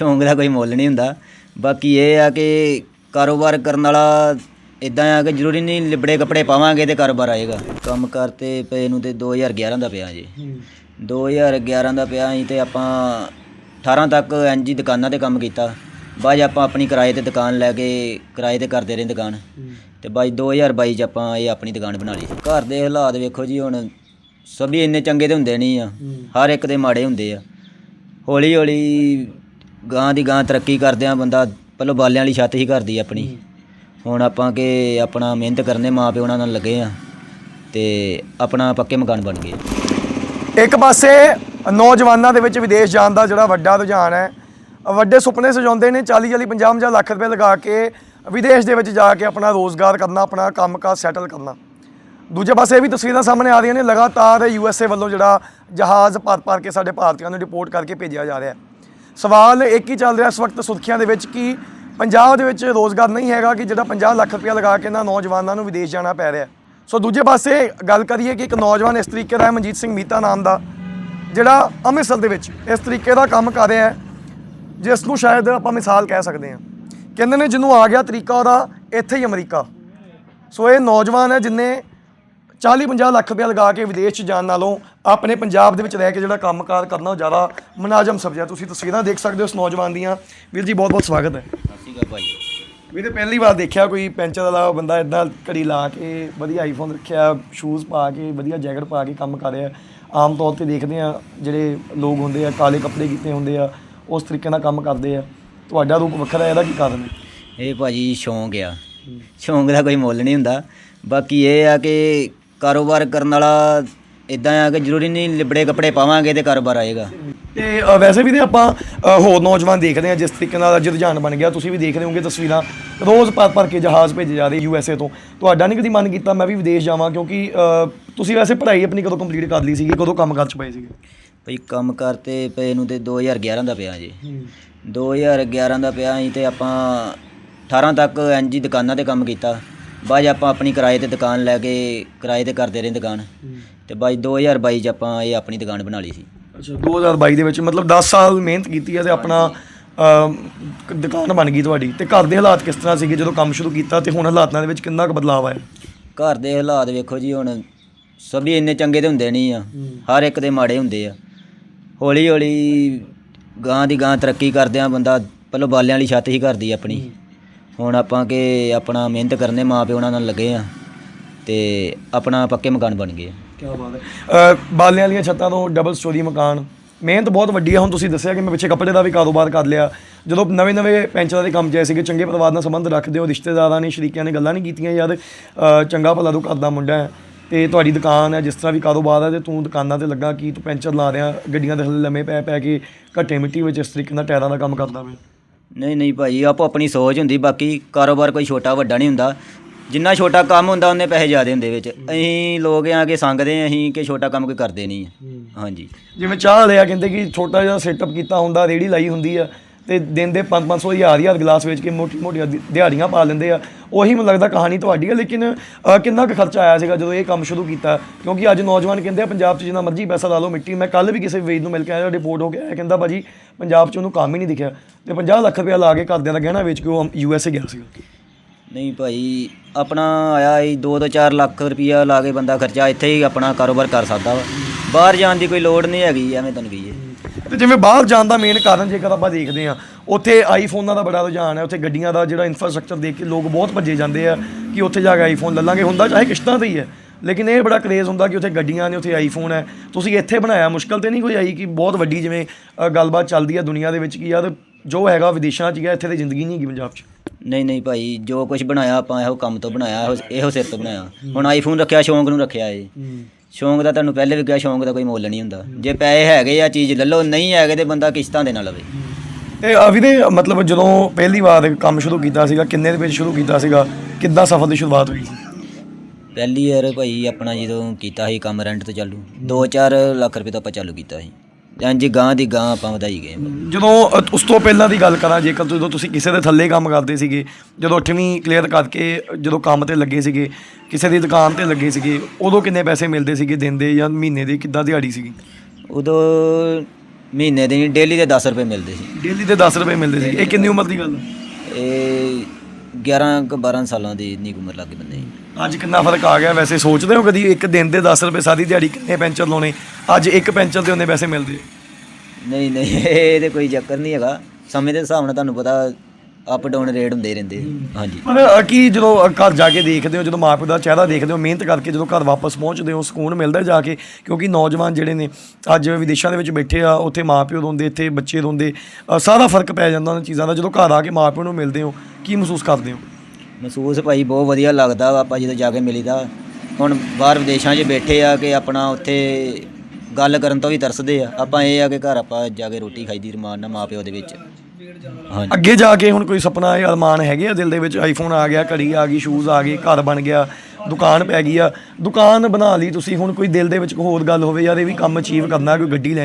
ਸ਼ੌਂਕ ਦਾ ਕੋਈ ਮੁੱਲ ਨਹੀਂ ਹੁੰਦਾ। ਬਾਕੀ ਇਹ ਆ ਕਿ ਕਾਰੋਬਾਰ ਕਰਨ ਵਾਲਾ ਇਦਾਂ ਆ ਕਿ ਜ਼ਰੂਰੀ ਨਹੀਂ ਲਿਬੜੇ ਕੱਪੜੇ ਪਾਵਾਂਗੇ ਤੇ ਕਾਰੋਬਾਰ ਆਏਗਾ। ਕੰਮ ਕਰਤੇ ਪਏ ਨੂੰ ਤੇ 2011 ਦਾ ਪਿਆ ਜੀ। 2011 ਦਾ ਪਿਆ ਸੀ ਤੇ ਆਪਾਂ 18 ਤੱਕ ਐਨਜੀ ਦੁਕਾਨਾਂ ਤੇ ਕੰਮ ਕੀਤਾ। ਬਾਅਦ ਆਪਾਂ ਆਪਣੀ ਕਿਰਾਏ ਤੇ ਦੁਕਾਨ ਲੈ ਕੇ ਕਿਰਾਏ ਤੇ ਕਰਦੇ ਰਹੇ ਦੁਕਾਨ। ਤੇ ਬਾਈ 2022 ਚ ਆਪਾਂ ਇਹ ਆਪਣੀ ਦੁਕਾਨ ਬਣਾ ਲਈ। ਘਰ ਦੇ ਹਾਲਾਤ ਵੇਖੋ ਜੀ ਹੁਣ ਸਭੀ ਇੰਨੇ ਚੰਗੇ ਤੇ ਹੁੰਦੇ ਨਹੀਂ ਆ। ਹਰ ਇੱਕ ਦੇ ਮਾੜੇ ਹੁੰਦੇ ਆ। ਹੌਲੀ ਹੌਲੀ ਗਾਂ ਦੀ ਗਾਂ ਤਰੱਕੀ ਕਰਦਿਆਂ ਬੰਦਾ ਪਹਿਲਾਂ ਬਾਲਿਆਂ ਵਾਲੀ ਛੱਤ ਹੀ ਕਰਦੀ ਆਪਣੀ। ਹੁਣ ਆਪਾਂ ਕਿ ਆਪਣਾ ਮਿਹਨਤ ਕਰਨੇ ਮਾਂ ਪਿਓ ਉਹਨਾਂ ਨਾਲ ਲੱਗੇ ਆ ਤੇ ਆਪਣਾ ਪੱਕੇ ਮਕਾਨ ਬਣ ਗਏ। ਇੱਕ ਪਾਸੇ ਨੌਜਵਾਨਾਂ ਦੇ ਵਿੱਚ ਵਿਦੇਸ਼ ਜਾਣ ਦਾ ਜਿਹੜਾ ਵੱਡਾ ਰੁਝਾਨ ਹੈ, ਵੱਡੇ ਸੁਪਨੇ ਸਜਾਉਂਦੇ ਨੇ 40 40 50 50 ਲੱਖ ਰੁਪਏ ਲਗਾ ਕੇ ਵਿਦੇਸ਼ ਦੇ ਵਿੱਚ ਜਾ ਕੇ ਆਪਣਾ ਰੋਜ਼ਗਾਰ ਕਰਨਾ, ਆਪਣਾ ਕੰਮਕਾਜ ਸੈਟਲ ਕਰਨਾ। ਦੂਜੇ ਪਾਸੇ ਇਹ ਵੀ ਤਸਵੀਰਾਂ ਸਾਹਮਣੇ ਆ ਰਹੀਆਂ ਨੇ, ਲਗਾਤਾਰ ਯੂਐਸਏ ਵੱਲੋਂ ਜਿਹੜਾ ਜਹਾਜ਼ ਭਰ ਭਰ ਕੇ ਸਾਡੇ ਭਾਰਤੀਆਂ ਨੂੰ ਰਿਪੋਰਟ ਕਰਕੇ ਭੇਜਿਆ ਜਾ ਰਿਹਾ ਹੈ। ਸਵਾਲ ਇੱਕ ਹੀ ਚੱਲ ਰਿਹਾ ਇਸ ਵਕਤ ਸੁਰਖੀਆਂ ਦੇ ਵਿੱਚ ਕਿ ਪੰਜਾਬ ਦੇ ਵਿੱਚ ਰੋਜ਼ਗਾਰ ਨਹੀਂ ਹੈਗਾ ਕਿ ਜਿਹੜਾ 50 ਲੱਖ ਰੁਪਇਆ ਲਗਾ ਕੇ ਇਹਨਾਂ ਨੌਜਵਾਨਾਂ ਨੂੰ ਵਿਦੇਸ਼ ਜਾਣਾ ਪੈ ਰਿਹਾ। ਸੋ ਦੂਜੇ ਪਾਸੇ ਗੱਲ ਕਰੀਏ ਕਿ ਇੱਕ ਨੌਜਵਾਨ ਇਸ ਤਰੀਕੇ ਦਾ ਹੈ, ਮਨਜੀਤ ਸਿੰਘ ਮੀਤਾ ਨਾਮ ਦਾ, ਜਿਹੜਾ ਅੰਮ੍ਰਿਤਸਰ ਦੇ ਵਿੱਚ ਇਸ ਤਰੀਕੇ ਦਾ ਕੰਮ ਕਰ ਰਿਹਾ ਹੈ, ਜਿਸ ਨੂੰ ਸ਼ਾਇਦ ਆਪਾਂ ਮਿਸਾਲ ਕਹਿ ਸਕਦੇ ਹਾਂ। ਕਹਿੰਦੇ ਨੇ ਜਿਹਨੂੰ ਆ ਗਿਆ ਤਰੀਕਾ ਉਹਦਾ ਇੱਥੇ ਹੀ ਅਮਰੀਕਾ। ਸੋ ਇਹ ਨੌਜਵਾਨ ਹੈ ਜਿਨੇ 40 50 ਲੱਖ ਰੁਪਇਆ ਲਗਾ ਕੇ ਵਿਦੇਸ਼ 'ਚ ਜਾਣ ਨਾਲੋਂ ਆਪਣੇ ਪੰਜਾਬ ਦੇ ਵਿੱਚ ਰਹਿ ਕੇ ਜਿਹੜਾ ਕੰਮਕਾਰ ਕਰਨਾ ਉਹ ਜ਼ਿਆਦਾ ਮਨਾਜਮ ਸਮਝਿਆ ਤੁਸੀਂ ਤਸਵੀਰਾਂ ਦੇਖ ਸਕਦੇ ਹੋ ਇਸ ਨੌਜਵਾਨ ਦੀਆਂ। ਵੀਰ ਜੀ ਬਹੁਤ ਬਹੁਤ ਸਵਾਗਤ ਹੈ। ਵੀਰੇ ਪਹਿਲੀ ਵਾਰ ਦੇਖਿਆ ਕੋਈ ਪੈਂਚਰ ਵਾਲਾ ਬੰਦਾ ਇਦਾਂ ਘੜੀ ਲਾ ਕੇ ਵਧੀਆ ਆਈਫੋਨ ਰੱਖਿਆ ਸ਼ੂਜ਼ ਪਾ ਕੇ ਵਧੀਆ ਜੈਕਟ ਪਾ ਕੇ ਕੰਮ ਕਰ ਰਿਹਾ। ਆਮ ਤੌਰ ਤੇ ਦੇਖਦੇ ਆ ਜਿਹੜੇ ਲੋਕ ਹੁੰਦੇ ਆ ਕਾਲੇ ਕੱਪੜੇ ਕੀਤੇ ਹੁੰਦੇ ਆ ਉਸ ਤਰੀਕੇ ਨਾਲ ਕੰਮ ਕਰਦੇ ਆ। ਤੁਹਾਡਾ ਰੂਪ ਵੱਖਰਾ ਹੈ, ਇਹਦਾ ਕੀ ਕਾਰਨ ਹੈ? ਇਹ ਭਾਜੀ ਸ਼ੌਂਕ ਆ। ਸ਼ੌਂਕ ਦਾ ਕੋਈ ਮੁੱਲ ਨਹੀਂ ਹੁੰਦਾ। ਬਾਕੀ ਇਹ ਆ ਕਿ ਕਾਰੋਬਾਰ ਕਰਨ ਵਾਲਾ ਇਦਾਂ ਆ ਕਿ ਜ਼ਰੂਰੀ ਨਹੀਂ ਲਿਬੜੇ ਕੱਪੜੇ ਪਾਵਾਂਗੇ ਤੇ ਕਾਰੋਬਾਰ ਆਏਗਾ। ਤੇ ਅ, ਵੈਸੇ ਵੀ ਤੇ ਆਪਾਂ ਅ, ਹੋਰ ਨੌਜਵਾਨ ਦੇਖਦੇ ਆ ਜਿਸ ਤਰੀਕੇ ਨਾਲ ਅੱਜ ਰੁਝਾਨ ਬਣ ਗਿਆ ਤੁਸੀਂ ਵੀ ਦੇਖ ਰਹੇ ਹੋਗੇ ਤਸਵੀਰਾਂ। ਰੋਜ਼ ਭਰ ਭਰ ਕੇ ਜਹਾਜ਼ ਭੇਜੇ ਜਾ ਰਹੇ ਯੂਐਸਏ ਤੋਂ। ਤੁਹਾਡਾ ਨਹੀਂ ਕਦੀ ਮਨ ਕੀਤਾ ਮੈਂ ਵੀ ਵਿਦੇਸ਼ ਜਾਵਾਂ ਕਿਉਂਕਿ ਅ, ਤੁਸੀਂ ਵੈਸੇ ਪੜ੍ਹਾਈ ਆਪਣੀ ਕਦੋਂ ਕੰਪਲੀਟ ਕਰ ਲਈ ਸੀਗੀ ਕਦੋਂ ਕੰਮ ਕਰ ਚ ਪਏ ਸੀਗੇ? ਭਈ ਕੰਮ ਕਰਤੇ ਪਏ ਨੂੰ ਤੇ 2011 ਦਾ ਪਿਆ ਜੀ। 2011 ਦਾ ਪਿਆ ਸੀ ਤੇ ਆਪਾਂ 18 ਤੱਕ ਐਨਜੀ ਦੁਕਾਨਾਂ ਤੇ ਕੰਮ ਕੀਤਾ। ਬਾਅਦ 'ਚ ਆਪਾਂ ਆਪਣੀ ਕਿਰਾਏ ਤੇ ਦੁਕਾਨ ਲੈ ਕੇ ਕਿਰਾਏ ਤੇ ਕਰਦੇ ਰਹੇ ਦੁਕਾਨ। ਤੇ ਬਾਈ 2022 ਚ ਆਪਾਂ ਇਹ ਆਪਣੀ ਦੁਕਾਨ ਬਣਾ ਲਈ ਸੀ। ਅੱਛਾ 2022 ਦੇ ਵਿੱਚ ਮਤਲਬ 10 ਸਾਲ ਮਿਹਨਤ ਕੀਤੀ ਹੈ ਤੇ ਆਪਣਾ ਕ- ਦੁਕਾਨ ਬਣ ਗਈ ਤੁਹਾਡੀ। ਤੇ ਘਰ ਦੇ ਹਾਲਾਤ ਕਿਸ ਤਰ੍ਹਾਂ ਸੀਗੇ ਜਦੋਂ ਕੰਮ ਸ਼ੁਰੂ ਕੀਤਾ ਤੇ ਹੁਣ ਹਾਲਾਤਾਂ ਦੇ ਵਿੱਚ ਕਿੰਨਾ ਕੁ ਬਦਲਾਅ ਆਇਆ? ਘਰ ਦੇ ਹਾਲਾਤ ਵੇਖੋ ਜੀ ਹੁਣ ਸਭੀ ਇੰਨੇ ਚੰਗੇ ਤੇ ਹੁੰਦੇ ਨਹੀਂ ਆ। ਹਰ ਇੱਕ ਦੇ ਮਾੜੇ ਹੁੰਦੇ ਆ। ਹੌਲੀ ਹੌਲੀ ਗਾਂ ਦੀ ਗਾਂ ਤਰੱਕੀ ਕਰਦਿਆਂ ਬੰਦਾ ਪਹਿਲਾਂ ਬਾਲਿਆਂ ਵਾਲੀ ਛੱਤ ਹੀ ਕਰਦੀ ਆਪਣੀ। ਹੁਣ ਆਪਾਂ ਕਿ ਆਪਣਾ ਮਿਹਨਤ ਕਰਨੇ ਮਾਂ ਪਿਓ ਉਹਨਾਂ ਨਾਲ ਲੱਗੇ ਆ ਤੇ ਆਪਣਾ ਪੱਕੇ ਮਕਾਨ ਬਣ ਗਏ ਕੀ ਬਾਤ ਹੈ। ਬਾਲਿਆਂ ਵਾਲੀਆਂ ਛੱਤਾਂ ਤੋਂ ਡਬਲ ਸਟੋਰੀ ਮਕਾਨ। ਮਿਹਨਤ ਬਹੁਤ ਵੱਡੀ ਹੈ ਹੁਣ ਤੁਸੀਂ ਦੱਸਿਆ ਕਿ ਮੈਂ ਪਿੱਛੇ ਕੱਪੜੇ ਦਾ ਵੀ ਕਾਰੋਬਾਰ ਕਰ ਲਿਆ। ਜਦੋਂ ਨਵੇਂ ਨਵੇਂ ਪੈਂਚਰਾਂ ਦੇ ਕੰਮ ਜਾਏ ਸੀਗੇ, ਚੰਗੇ ਪਰਿਵਾਰ ਨਾਲ ਸੰਬੰਧ ਰੱਖਦੇ ਹੋ, ਰਿਸ਼ਤੇਦਾਰਾਂ ਨੇ, ਸ਼ਰੀਕਿਆਂ ਨੇ ਗੱਲਾਂ ਨਹੀਂ ਕੀਤੀਆਂ ਯਾਰ। ਚੰਗਾ ਭਲਾ ਤੂੰ ਕਰਦਾ ਮੁੰਡਾ ਹੈ ਤੇ ਤੁਹਾਡੀ ਦੁਕਾਨ ਹੈ, ਜਿਸ ਤਰ੍ਹਾਂ ਵੀ ਕਾਰੋਬਾਰ ਹੈ ਤੇ ਤੂੰ ਦੁਕਾਨਾਂ ਤੇ ਲੱਗਾ, ਕਿ ਤੂੰ ਪੈਂਚਰ ਲਾ ਰਿਹਾ, ਗੱਡੀਆਂ ਦੇ ਥੱਲੇ ਲੰਮੇ ਪੈ ਪੈ ਕੇ ਘੱਟੇ ਮਿੱਟੀ ਵਿੱਚ ਇਸ ਤਰੀਕੇ ਨਾਲ ਟਾਇਰਾਂ ਦਾ ਕੰਮ ਕਰਦਾ ਵੇ ਨਹੀਂ ਨਹੀਂ ਭਾਈ ਆਪੋ ਆਪਣੀ ਸੋਚ ਹੁੰਦੀ ਬਾਕੀ ਕਾਰੋਬਾਰ ਕੋਈ ਛੋਟਾ ਵੱਡਾ ਨਹੀਂ ਹੁੰਦਾ। ਜਿੰਨਾ ਛੋਟਾ ਕੰਮ ਹੁੰਦਾ ਉਹਨੇ ਪੈਸੇ ਜ਼ਿਆਦੇ ਹੁੰਦੇ ਵਿੱਚ। ਅਸੀਂ ਲੋਕ ਆ ਕੇ ਸੰਗਦੇ ਹਾਂ ਅਸੀਂ ਕਿ ਛੋਟਾ ਕੰਮ ਕੋਈ ਕਰਦੇ ਨਹੀਂ ਹਾਂਜੀ। ਜਿਵੇਂ ਚਾਹ ਲਿਆ ਕਹਿੰਦੇ ਕਿ ਛੋਟਾ ਜਿਹਾ ਸੈਟਅਪ ਕੀਤਾ ਹੁੰਦਾ ਰੇੜੀ ਲਾਈ ਹੁੰਦੀ ਆ। ਤੇ ਦਿਨ ਦੇ 5-500 ਹਜ਼ਾਰ ਹਜ਼ਾਰ ਗਲਾਸ ਵੇਚ ਕੇ ਮੋਟੀ ਮੋਟੀਆਂ ਦਿਹਾੜੀਆਂ ਪਾ ਲੈਂਦੇ ਆ। ਉਹੀ ਮੈਨੂੰ ਲੱਗਦਾ ਕਹਾਣੀ ਤੁਹਾਡੀ ਹੈ ਲੇਕਿਨ ਕਿੰਨਾ ਕੁ ਖਰਚਾ ਆਇਆ ਸੀਗਾ ਜਦੋਂ ਇਹ ਕੰਮ ਸ਼ੁਰੂ ਕੀਤਾ? ਕਿਉਂਕਿ ਅੱਜ ਨੌਜਵਾਨ ਕਹਿੰਦੇ ਆ, ਪੰਜਾਬ 'ਚ ਜਿੰਨਾ ਮਰਜ਼ੀ ਪੈਸਾ ਲਾ ਲਓ ਮਿੱਟੀ। ਮੈਂ ਕੱਲ ਵੀ ਕਿਸੇ ਵੇਦ ਨੂੰ ਮਿਲ ਕੇ ਆਇਆ ਰਿਪੋਰਟ ਹੋ ਕੇ ਆਇਆ, ਕਹਿੰਦਾ, ਭਾਜੀ, ਪੰਜਾਬ 'ਚ ਉਹਨੂੰ ਕੰਮ ਹੀ ਨਹੀਂ ਦਿਖਿਆ। ਤੇ 50 ਲੱਖ ਰੁਪਇਆ ਲਾ ਕੇ ਘਰਦਿਆਂ ਦਾ ਗਹਿਣਾ ਵੇਚ ਕੇ ਉਹ ਯੂ ਐੱਸ ਏ ਗਿਆ ਸੀਗਾ। ਨਹੀਂ ਭਾਈ, ਆਪਣਾ ਆਇਆ ਹੀ 2 ਤੋਂ 4 ਲੱਖ ਰੁਪਇਆ ਲਾ ਕੇ ਬੰਦਾ ਖਰਚਾ, ਇੱਥੇ ਹੀ ਆਪਣਾ ਕਾਰੋਬਾਰ ਕਰ ਸਕਦਾ ਵਾ। ਬਾਹਰ ਜਾਣ ਦੀ ਕੋਈ ਲੋੜ ਨਹੀਂ ਹੈਗੀ, ਐਵੇਂ ਤੁਹਾਨੂੰ ਕਹੀਏ। ਤੇ ਜਿਵੇਂ ਬਾਹਰ ਜਾਣ ਦਾ ਮੇਨ ਕਾਰਨ ਜੇਕਰ ਆਪਾਂ ਦੇਖਦੇ ਆ ਉੱਥੇ ਆਈਫੋਨਾਂ ਦਾ ਬੜਾ ਰੁਝਾਨ ਹੈ ਉੱਥੇ ਗੱਡੀਆਂ ਦਾ ਜਿਹੜਾ ਇਨਫਰਾਸਟ੍ਰਕਚਰ ਦੇਖ ਕੇ ਲੋਕ ਬਹੁਤ ਭੱਜੇ ਜਾਂਦੇ ਆ ਕਿ ਉੱਥੇ ਜਾ ਕੇ ਆਈਫੋਨ ਲੈ ਲਾਂਗੇ ਹੁੰਦਾ ਚਾਹੇ ਕਿਸ਼ਤਾਂ ਤੇ ਹੀ ਹੈ ਲੇਕਿਨ ਇਹ ਬੜਾ ਕਰੇਜ਼ ਹੁੰਦਾ ਕਿ ਉੱਥੇ ਗੱਡੀਆਂ ਨੇ ਉੱਥੇ ਆਈਫੋਨ ਹੈ। ਤੁਸੀਂ ਇੱਥੇ ਬਣਾਇਆ ਮੁਸ਼ਕਲ ਤੇ ਨਹੀਂ ਕੋਈ ਆਈ ਕਿ ਬਹੁਤ ਵੱਡੀ ਜਿਵੇਂ ਗੱਲਬਾਤ ਚੱਲਦੀ ਹੈ ਦੁਨੀਆ ਦੇ ਵਿੱਚ ਕਿ ਯਾਰ ਜੋ ਹੈਗਾ ਵਿਦੇਸ਼ਾਂ 'ਚ ਹੈ ਇੱਥੇ ਤੇ ਜ਼ਿੰਦਗੀ ਨਹੀਂ ਹੈਗੀ ਪੰਜਾਬ 'ਚ। ਨਹੀਂ ਨਹੀਂ ਭਾਈ ਜੋ ਕੁਝ ਬਣਾਇਆ ਆਪਾਂ ਇਹੋ ਕੰਮ ਤੋਂ ਬਣਾਇਆ ਇਹੋ- ਇਹੋ ਸਿਰ ਤੋਂ ਬਣਾਇਆ। ਹੁਣ ਆਈਫੋਨ ਰੱਖਿਆ ਸ਼ੌਂਕ ਨੂੰ ਰੱਖਿਆ ਏ ਸ਼ੌਂਕ ਦਾ ਤੁਹਾਨੂੰ ਪਹਿਲੇ ਵੀ ਕਿਹਾ ਸ਼ੌਂਕ ਦਾ ਕੋਈ ਮੁੱਲ ਨਹੀਂ ਹੁੰਦਾ। ਜੇ ਪੈਸੇ ਹੈਗੇ ਆ ਚੀਜ਼ ਲੈ ਲਓ ਨਹੀਂ ਹੈਗੇ ਤੇ ਬੰਦਾ ਕਿਸ਼ਤਾਂ ਦੇ ਨਾਲ ਲਵੇ। ਤੇ ਅਵਿਦੇ ਮਤਲਬ ਜਦੋਂ ਪਹਿਲੀ ਵਾਰ ਕੰਮ ਸ਼ੁਰੂ ਕੀਤਾ ਸੀਗਾ ਕਿੰਨੇ ਦੇ ਵਿੱਚ ਸ਼ੁਰੂ ਕੀਤਾ ਸੀਗਾ ਕਿੱਦਾਂ ਸਫਰ ਦੀ ਸ਼ੁਰੂਆਤ ਹੋਈ ਸੀ? ਪਹਿਲੀ ਵਾਰ ਭਾਈ ਆਪਣਾ ਜਦੋਂ ਕੀਤਾ ਸੀ ਕੰਮ ਰੈਂਟ ਤੇ ਚਾਲੂ 2-4 ਲੱਖ ਰੁਪਏ ਤੋਂ ਆਪਾਂ ਚਾਲੂ ਕੀਤਾ ਸੀ। ਇੰਜ ਗਾਂ ਦੀ ਗਾਂ ਆਪਾਂ ਵਧਾਈ ਗਏ ਜਦੋਂ ਅ, ਉਸ ਤੋਂ ਪਹਿਲਾਂ ਦੀ ਗੱਲ ਕਰਾਂ ਜੇਕਰ ਜਦੋਂ ਤੁਸੀਂ ਕਿਸੇ ਦੇ ਥੱਲੇ ਕੰਮ ਕਰਦੇ ਸੀਗੇ ਜਦੋਂ 8ਵੀਂ ਕਲੀਅਰ ਕਰਕੇ ਜਦੋਂ ਕੰਮ ਤੇ ਲੱਗੇ ਸੀਗੇ ਕਿਸੇ ਦੀ ਦੁਕਾਨ ਤੇ ਲੱਗੇ ਸੀਗੇ ਉਦੋਂ ਕਿੰਨੇ ਪੈਸੇ ਮਿਲਦੇ ਸੀਗੇ ਦਿਨ ਦੇ ਜਾਂ ਮਹੀਨੇ ਦੇ? ਕਿੱਦਾਂ ਦਿਹਾੜੀ ਸੀਗੀ? ਉਦੋਂ ਮਹੀਨੇ ਦੇ ਨਹੀਂ ਡੇਲੀ ਦੇ 10 ਰੁਪਏ ਮਿਲਦੇ ਸੀ। ਡੇਲੀ ਦੇ 10 ਰੁਪਏ ਮਿਲਦੇ ਸੀ। ਇਹ ਕਿੰਨੀ ਉਮਰ ਦੀ ਗੱਲ ਇਹ 11 ਕੁ 12 ਸਾਲਾਂ ਦੀ ਇੰਨੀ ਕੁ ਉਮਰ ਲੱਗ ਬੰਦੇ ਸੀ ਅੱਜ ਕਿੰਨਾ ਫ਼ਰਕ ਆ ਗਿਆ ਵੈਸੇ? ਸੋਚਦੇ ਹੋ ਕਦੀ ਇੱਕ ਦਿਨ ਦੇ 10 ਰੁਪਏ ਸਾਰੀ ਦਿਹਾੜੀ ਕਿੰਨੇ ਪੈਂਚਰ ਲਾਉਣੇ? ਅੱਜ ਇੱਕ ਪੈਂਚਰ ਦੇ ਉਹਨੇ ਪੈਸੇ ਮਿਲਦੇ। ਨਹੀਂ ਨਹੀਂ ਇਹ ਤੇ ਕੋਈ ਚੱਕਰ ਨਹੀਂ ਹੈਗਾ। ਸਮੇਂ ਦੇ ਹਿਸਾਬ ਨਾਲ ਤੁਹਾਨੂੰ ਪਤਾ ਅਪ ਡਾਊਨ ਰੇਟ ਹੁੰਦੇ ਰਹਿੰਦੇ ਹਾਂਜੀ। ਪਰ ਅ, ਕੀ ਜਦੋਂ ਘਰ ਜਾ ਕੇ ਦੇਖਦੇ ਹੋ ਜਦੋਂ ਮਾਪੇ ਦਾ ਚਿਹਰਾ ਦੇਖਦੇ ਹੋ ਮਿਹਨਤ ਕਰਕੇ ਜਦੋਂ ਘਰ ਵਾਪਸ ਪਹੁੰਚਦੇ ਹੋ ਸਕੂਨ ਮਿਲਦਾ ਜਾ ਕੇ? ਕਿਉਂਕਿ ਨੌਜਵਾਨ ਜਿਹੜੇ ਨੇ ਅੱਜ ਵਿਦੇਸ਼ਾਂ ਦੇ ਵਿੱਚ ਬੈਠੇ ਆ ਉੱਥੇ ਮਾਪਿਓ ਰੋਂਦੇ ਇੱਥੇ ਬੱਚੇ ਰੋਂਦੇ ਅ, ਸਾਰਾ ਫ਼ਰਕ ਪੈ ਜਾਂਦਾ ਉਹਨਾਂ ਚੀਜ਼ਾਂ ਦਾ। ਜਦੋਂ ਘਰ ਆ ਕੇ ਮਾਪਿਓ ਨੂੰ ਮਿਲਦੇ ਹੋ ਕੀ ਮਹਿਸੂਸ ਕਰਦੇ ਹੋ? ਮਹਿਸੂਸ ਭਾਈ ਬਹੁਤ ਵਧੀਆ ਲੱਗਦਾ ਵਾ ਆਪਾਂ ਜਦੋਂ ਜਾ ਕੇ ਮਿਲੀਦਾ। ਹੁਣ ਬਾਹਰ ਵਿਦੇਸ਼ਾਂ 'ਚ ਬੈਠੇ ਆ ਕਿ ਆਪਣਾ ਉੱਥੇ ਗੱਲ ਕਰਨ ਤੋਂ ਵੀ ਤਰਸਦੇ ਆ। ਆਪਾਂ ਇਹ ਆ ਕਿ ਘਰ ਆਪਾਂ ਜਾ ਕੇ ਰੋਟੀ ਖਾਈਦੀ ਰਮਾਨ ਨਾਲ ਮਾਪਿਓ ਦੇ ਵਿੱਚ। ਅੱਗੇ ਜਾ ਕੇ ਹੁਣ ਕੋਈ ਸੁਪਨਾ ਜਾਂ ਅਰਮਾਨ ਹੈਗੇ ਆ ਦਿਲ ਦੇ ਵਿੱਚ? ਆਈਫੋਨ ਆ ਗਿਆ ਘੜੀ ਆ ਗਈ ਸ਼ੂਜ਼ ਆ ਗਏ ਘਰ ਬਣ ਗਿਆ ਦੁਕਾਨ ਪੈ ਗਈ ਆ। ਦੁਕਾਨ ਬਣਾ ਲਈ ਤੁਸੀਂ ਹੁਣ ਕੋਈ ਦਿਲ ਦੇ ਵਿੱਚ ਕੋਈ ਹੋਰ ਗੱਲ ਹੋਵੇ ਯਾਰ ਇਹ ਵੀ ਕੰਮ ਅਚੀਵ ਕਰਨਾ ਕੋਈ ਗੱਡੀ ਲੈਣੀ